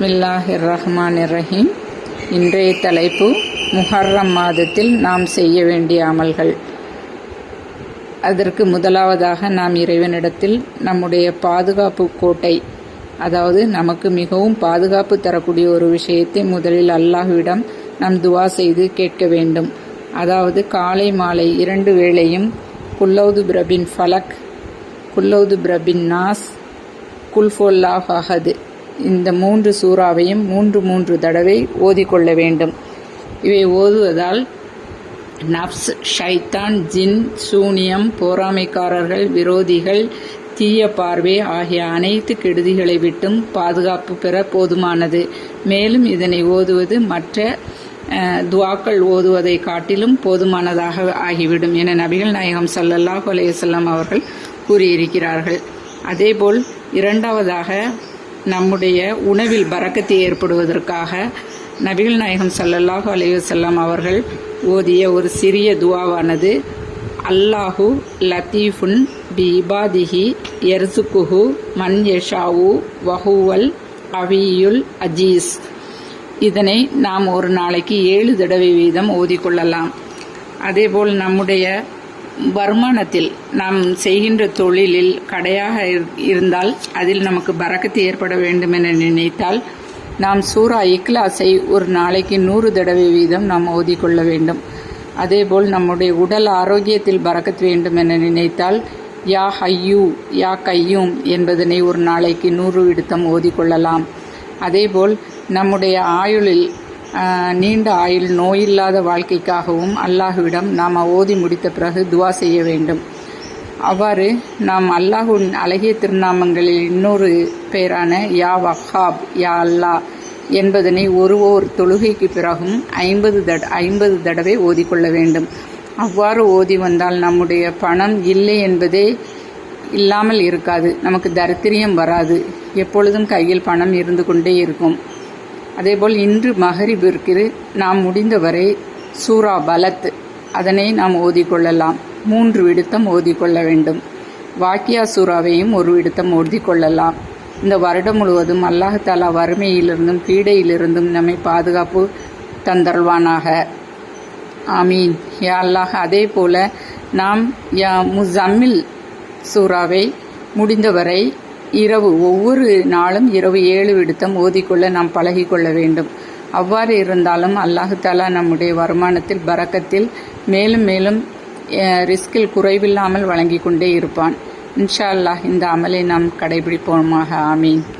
பிஸ்மில்லாஹிர் ரஹ்மான் ரஹீம் இன்றைய தலைப்பு முஹர்ரம் மாதத்தில் நாம் செய்ய வேண்டிய அமல்கள். அதற்கு முதலாவதாக நாம் இறைவனிடத்தில் நம்முடைய பாதுகாப்பு கோட்டை அதாவது நமக்கு மிகவும் பாதுகாப்பு தரக்கூடிய ஒரு விஷயத்தை முதலில் அல்லாஹ்விடம் நாம் துவா செய்து கேட்க வேண்டும். அதாவது காலை மாலை இரண்டு வேளையும் குல்லௌது பிரபின் ஃபலக் குல்லௌது பிரபின் நாஸ் குல்ஃபோல்லாஹ் அஹது. இந்த மூன்று சூறாவையும் மூன்று மூன்று தடவை ஓதிக்கொள்ள வேண்டும். இவை ஓதுவதால் நப்ஸ் ஷைத்தான் ஜின் சூனியம் போராமைக்காரர்கள் விரோதிகள் தீய பார்வை ஆகிய அனைத்து கெடுதிகளை விட்டும் பாதுகாப்பு பெற போதுமானது. மேலும் இதனை ஓதுவது மற்ற துவாக்கள் ஓதுவதை காட்டிலும் போதுமானதாக ஆகிவிடும் என நபிகள் நாயகம் சல்லல்லாஹ் அலையம் அவர்கள் கூறியிருக்கிறார்கள். அதேபோல் இரண்டாவதாக நம்முடைய உணவில் பறக்கத்தை ஏற்படுவதற்காக நபிகள் நாயகம் சல்லல்லாஹு அலைவசல்லாம் அவர்கள் ஓதிய ஒரு சிறிய துவாவானது அல்லாஹு லத்தீஃபுன் பி இபாதிஹி எர்சுகுஹு மன் யஷாவு வஹூவல் அவியுல் அஜீஸ். இதனை நாம் ஒரு நாளைக்கு ஏழு தடவை வீதம் ஓதிக்கொள்ளலாம் அதேபோல் நம்முடைய வருமானத்தில் நாம் செய்கின்ற தொழிலில் கடையாக இருந்தால் அதில் நமக்கு பறக்கத்து ஏற்பட வேண்டும் என நினைத்தால் நாம் சூரா இக்லாஸை ஒரு நாளைக்கு நூறு தடவை வீதம் நாம் ஓதிக்கொள்ள வேண்டும். அதேபோல் நம்முடைய உடல் ஆரோக்கியத்தில் பறக்கத் வேண்டும் என நினைத்தால் யா ஹையூ யா கையூம் என்பதனை ஒரு நாளைக்கு நூறு விடுத்தம் ஓதிக்கொள்ளலாம். அதேபோல் நம்முடைய ஆயுளில் நீண்ட ஆயுள் நோயில்லாத வாழ்க்கைக்காகவும் அல்லாஹுவிடம் நாம் ஓதி முடித்த பிறகு துவா செய்ய வேண்டும். அவ்வாறு நாம் அல்லாஹுவின் அழகிய திருநாமங்களில் இன்னொரு பெயரான யா வஹாப் யா அல்லா என்பதனை ஒரு ஓர் தொழுகைக்கு பிறகும் ஐம்பது தட ஐம்பது தடவை ஓதிக்கொள்ள வேண்டும். அவ்வாறு ஓதி வந்தால் நம்முடைய பணம் இல்லை என்பதே இல்லாமல் இருக்காது. நமக்கு தரித்திரியம் வராது. எப்பொழுதும் கையில் பணம் இருந்து கொண்டே இருக்கும். அதேபோல் இன்று மகரிபிற்கு நாம் முடிந்தவரை சூரா பலத் அதனை நாம் ஓதிக்கொள்ளலாம். மூன்று விடுத்தம் ஓதிக்கொள்ள வேண்டும். வாக்கியா சூறாவையும் ஒரு விடுத்தம் ஓதிக்கொள்ளலாம். இந்த வருடம் முழுவதும் அல்லாஹாலா வறுமையிலிருந்தும் பீடையிலிருந்தும் நம்மை பாதுகாப்பு தந்தருள்வானாக. ஆமீன். யா அல்லாஹ் அதே போல நாம் யா முசம்மில் சூறாவை முடிந்தவரை இரவு ஒவ்வொரு நாளும் இரவு ஏழு விடுத்தம் ஓதிக்கொள்ள நாம் பழகிக்கொள்ள வேண்டும். அவ்வாறு இருந்தாலும் அல்லாஹு தாலா நம்முடைய வருமானத்தில் பறக்கத்தில் மேலும் மேலும் ரிஸ்கில் குறைவில்லாமல் வழங்கி கொண்டே இருப்பான். இன்ஷா அல்லாஹ் இந்த அமலை நாம் கடைபிடிப்போமாக. ஆமீன்.